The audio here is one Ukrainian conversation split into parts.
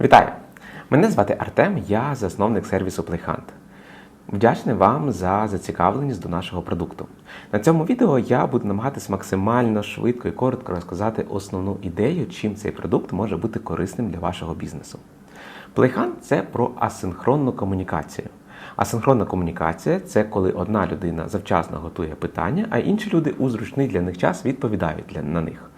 Вітаю! Мене звати Артем, я засновник сервісу PlayHunt. Вдячний вам за зацікавленість до нашого продукту. На цьому відео я буду намагатись максимально швидко і коротко розказати основну ідею, чим цей продукт може бути корисним для вашого бізнесу. PlayHunt – це про асинхронну комунікацію. Асинхронна комунікація це коли одна людина завчасно готує питання, а інші люди у зручний для них час відповідають на них.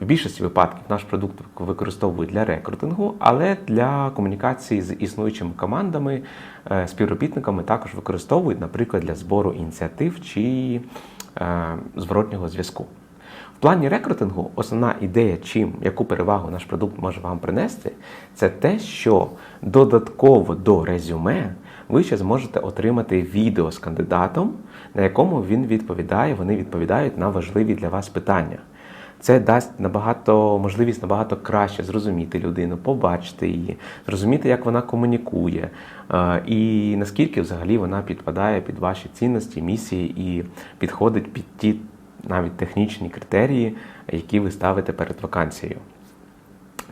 В більшості випадків наш продукт використовують для рекрутингу, але для комунікації з існуючими командами, е, співробітниками також використовують, наприклад, для збору ініціатив чи е, зворотнього зв'язку. В плані рекрутингу основна ідея, чим яку перевагу наш продукт може вам принести, це те, що додатково до резюме ви ще зможете отримати відео з кандидатом, на якому він відповідає, вони відповідають на важливі для вас питання. Це дасть набагато можливість набагато краще зрозуміти людину, побачити її, зрозуміти, як вона комунікує, е, і наскільки взагалі вона підпадає під ваші цінності, місії і підходить під ті навіть технічні критерії, які ви ставите перед вакансією.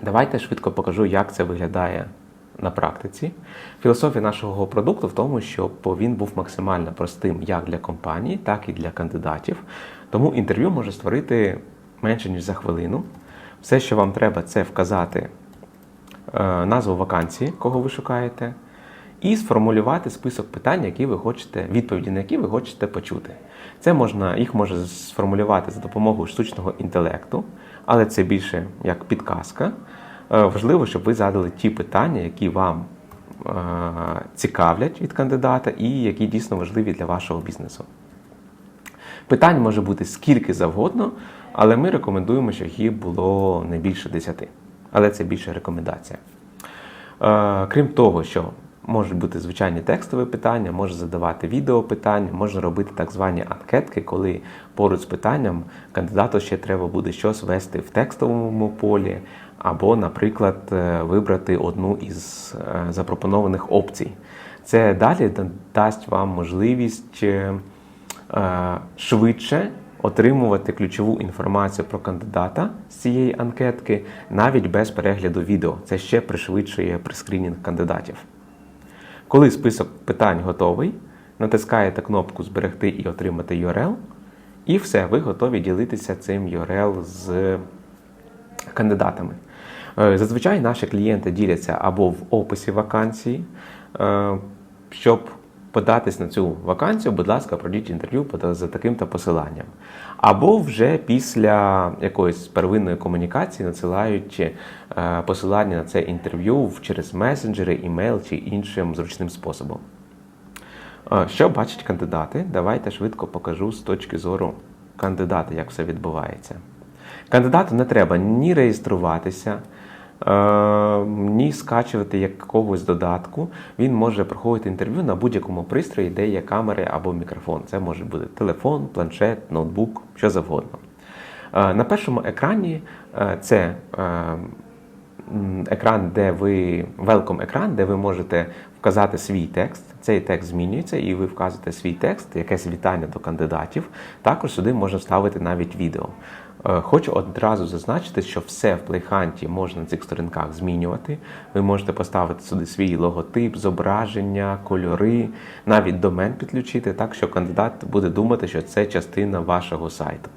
Давайте швидко покажу, як це виглядає на практиці. Філософія нашого продукту в тому, щоб він був максимально простим як для компанії, так і для кандидатів. Тому інтерв'ю може створити менше ніж за хвилину. Все, що вам треба, це вказати е, назву вакансії, кого ви шукаєте, і сформулювати список питань, які ви хочете, відповіді на які ви хочете почути. Це можна, їх може сформулювати за допомогою штучного інтелекту, але це більше як підказка. Е, важливо, щоб ви задали ті питання, які вам е, цікавлять від кандидата, і які дійсно важливі для вашого бізнесу. Питань може бути скільки завгодно, але ми рекомендуємо, щоб їх було не більше 10. Але це більше рекомендація. Е, крім того, що можуть бути звичайні текстові питання, може задавати відео питання, можна робити так звані анкетки, коли поруч з питанням кандидату ще треба буде щось ввести в текстовому полі, або, наприклад, е, вибрати одну із е, запропонованих опцій. Це далі дасть вам можливість е, швидше отримувати ключову інформацію про кандидата з цієї анкетки навіть без перегляду відео. Це ще пришвидшує прескрінінг кандидатів. Коли список питань готовий, натискаєте кнопку Зберегти і отримати URL, і все, ви готові ділитися цим URL з кандидатами. Е, Зазвичай наші клієнти діляться або в описі вакансії, е, щоб податись на цю вакансію, будь ласка, пройдіть інтерв'ю за таким-то посиланням. Або вже після якоїсь первинної комунікації надсилають е, посилання на це інтерв'ю через месенджери, імейл чи іншим зручним способом. Е, Що бачать кандидати? Давайте швидко покажу з точки зору кандидата, як все відбувається. Кандидату не треба ні реєструватися. Е, ні скачувати якогось додатку. Він може проходити інтерв'ю на будь-якому пристрої, де є камери або мікрофон. Це може бути телефон, планшет, ноутбук, що завгодно. Е, на першому екрані е, це екран, де ви welcome екран, де ви можете вказати свій текст. Цей текст змінюється, і ви вказуєте свій текст, якесь вітання до кандидатів. Також сюди можна вставити навіть відео. Е, хочу одразу зазначити, що все в плейханті можна на цих сторінках змінювати. Ви можете поставити сюди свій логотип, зображення, кольори, навіть домен підключити, так що кандидат буде думати, що це частина вашого сайту.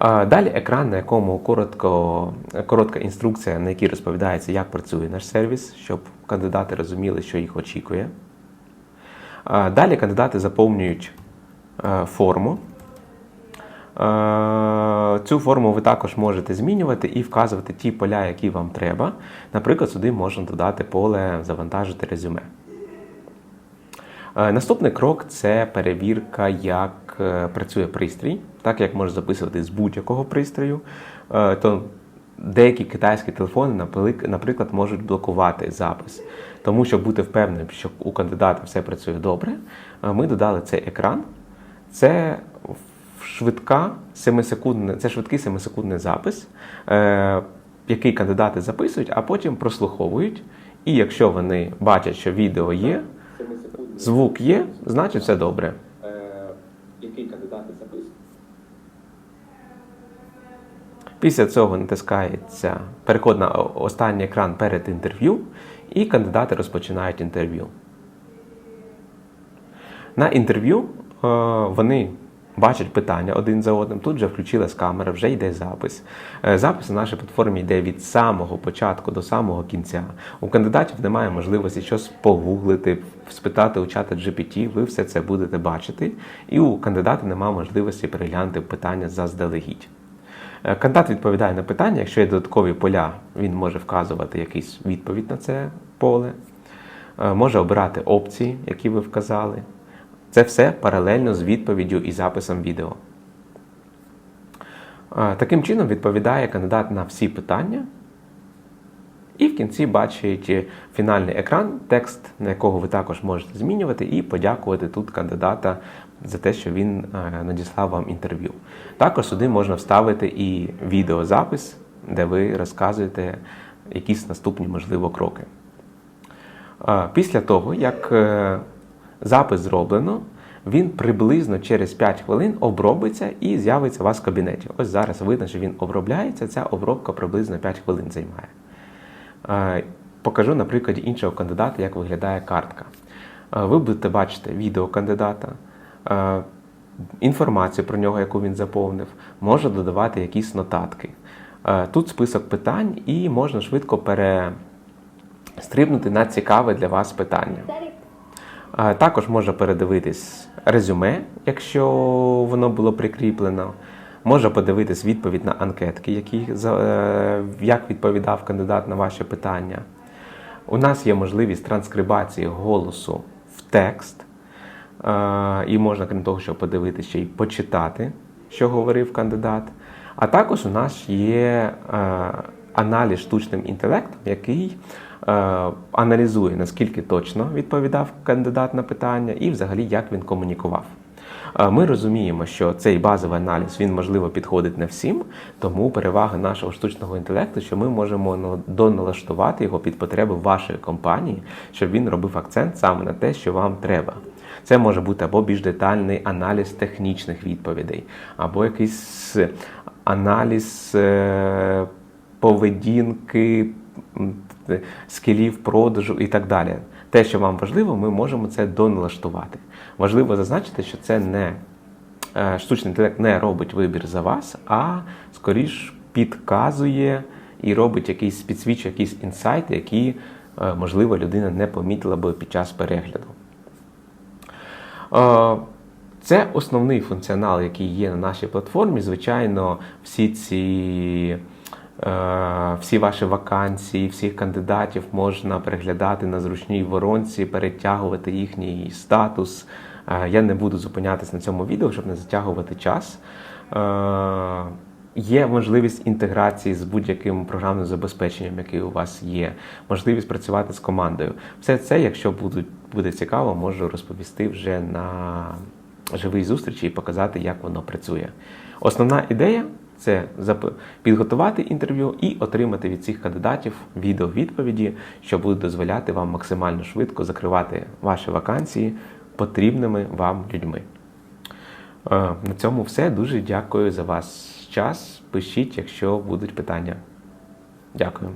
Далі екран, на якому коротко, коротка інструкція, на якій розповідається, як працює наш сервіс, щоб кандидати розуміли, що їх очікує. Далі кандидати заповнюють е, форму. Е, цю форму ви також можете змінювати і вказувати ті поля, які вам треба. Наприклад, сюди можна додати поле завантажити резюме. Е, наступний крок це перевірка, як е, працює пристрій, так як може записувати з будь-якого пристрою. То деякі китайські телефони, наприклад, можуть блокувати запис. Тому, щоб бути впевненим, що у кандидата все працює добре, ми додали цей екран. Це швидка 7-секундна, це швидкий 7-секундний запис, е, який кандидати записують, а потім прослуховують. І якщо вони бачать, що відео є, звук є, значить все добре. Е, який кандидати записують? Після цього натискається переход на останній екран перед інтерв'ю, і кандидати розпочинають інтерв'ю. На інтерв'ю е, вони бачать питання один за одним. Тут вже включилась камера, вже йде запис. Е, Запис на нашій платформі йде від самого початку до самого кінця. У кандидатів немає можливості щось погуглити, спитати у чата GPT, ви все це будете бачити. І у кандидата немає можливості переглянути питання заздалегідь. Е, Кандидат відповідає на питання. Якщо є додаткові поля, він може вказувати якийсь відповідь на це поле, Е, може обирати опції, які ви вказали. Це все паралельно з відповіддю і записом відео. Таким чином відповідає кандидат на всі питання. І в кінці бачить фінальний екран, текст, на якого ви також можете змінювати, і подякувати тут кандидата за те, що він е, надіслав вам інтерв'ю. Також сюди можна вставити і відеозапис, де ви розказуєте якісь наступні, можливо, кроки. Після того, як е, запис зроблено, він приблизно через 5 хвилин обробиться і з'явиться у вас в кабінеті. Ось зараз видно, що він обробляється. Ця обробка приблизно 5 хвилин займає. Е, Покажу на прикладі іншого кандидата, як виглядає картка. Е, Ви будете бачити відео кандидата, е, інформацію про нього, яку він заповнив, може додавати якісь нотатки. Тут список питань, і можна швидко перестрибнути на цікаве для вас питання. Також можна передивитись резюме, якщо воно було прикріплено. Може подивитись відповідь на анкетки, які, е, як відповідав кандидат на ваші питання. У нас є можливість транскрибації голосу в текст. Е, І можна, крім того, щоб подивитися, ще й почитати, що говорив кандидат. А також у нас є е, аналіз штучним інтелектом, який аналізує, наскільки точно відповідав кандидат на питання, і взагалі як він комунікував. Е, Ми розуміємо, що цей базовий аналіз він можливо підходить не всім, тому перевага нашого штучного інтелекту, що ми можемо ну, доналаштувати його під потреби вашої компанії, щоб він робив акцент саме на те, що вам треба. Це може бути або більш детальний аналіз технічних відповідей, або якийсь аналіз е, поведінки, скілів продажу і так далі. Те, що вам важливо, ми можемо це доналаштувати. Важливо зазначити, що це не е, штучний інтелект не робить вибір за вас, а скоріш підказує і робить якийсь підсвічує якісь інсайти, які, е, можливо, людина не помітила би під час перегляду. Е, Це основний функціонал, який є на нашій платформі. Звичайно, всі ці. Е, Всі ваші вакансії, всіх кандидатів можна переглядати на зручній воронці, перетягувати їхній статус. Е, Я не буду зупинятися на цьому відео, щоб не затягувати час. Е, Є можливість інтеграції з будь-яким програмним забезпеченням, яке у вас є, можливість працювати з командою. Все це, якщо буде цікаво, можу розповісти вже на живій зустрічі і показати, як воно працює. Основна ідея це підготувати інтерв'ю і отримати від цих кандидатів відеовідповіді, що будуть дозволяти вам максимально швидко закривати ваші вакансії потрібними вам людьми. Е, На цьому все. Дуже дякую за вас час. Пишіть, якщо будуть питання. Дякую.